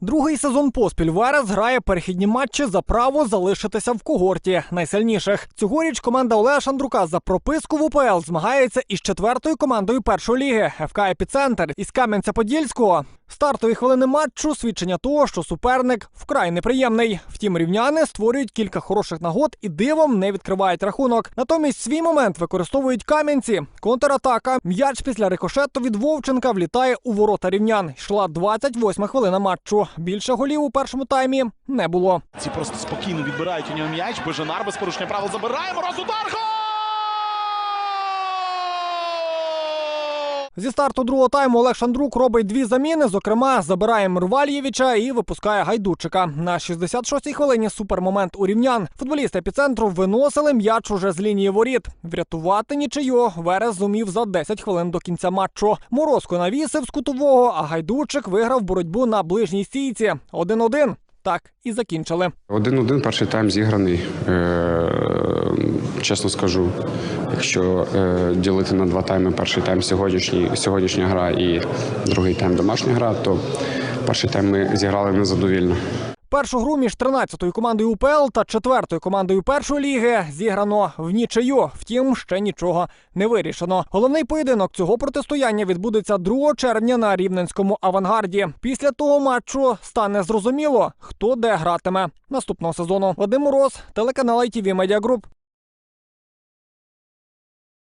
Другий сезон поспіль Верес грає перехідні матчі за право залишитися в когорті найсильніших. Цьогоріч команда Олега Шандрука за прописку в УПЛ змагається із четвертою командою першої ліги ФК Епіцентр із Кам'янця-Подільського. Стартові хвилини матчу свідчення того, що суперник вкрай неприємний. Втім, рівняни створюють кілька хороших нагод і дивом не відкривають рахунок. Натомість свій момент використовують кам'янці. Контратака. М'яч після рикошету від Вовченка влітає у ворота рівнян. Йшла 28 хвилина матчу. Більше голів у першому таймі не було. Ці просто спокійно відбирають у нього м'яч. Боженар без порушення правил забирає. Мороз удар. Гол! Зі старту другого тайму Олег Шандрук робить дві заміни. Зокрема, забирає Мирвалєвича і випускає Гайдучика. На 66-й хвилині супермомент у рівнян. Футболісти епіцентру виносили м'яч уже з лінії воріт. Врятувати нічию Верес зумів за 10 хвилин до кінця матчу. Морозко навісив з кутового, а Гайдучик виграв боротьбу на ближній стійці. 1-1. Так і закінчили. Один-один перший тайм зіграний. Чесно скажу, якщо е, ділити на два тайми, перший тайм сьогоднішній, сьогоднішня гра і другий тайм домашня гра, то перший тайм ми зіграли незадовільно. Першу гру між 13-ю командою УПЛ та 4-ю командою першої ліги зіграно в нічию. Втім, ще нічого не вирішено. Головний поєдинок цього протистояння відбудеться 2 червня на рівненському авангарді. Після того матчу стане зрозуміло, хто де гратиме наступного сезону. Вадим Мороз, телеканал ITV Media Group.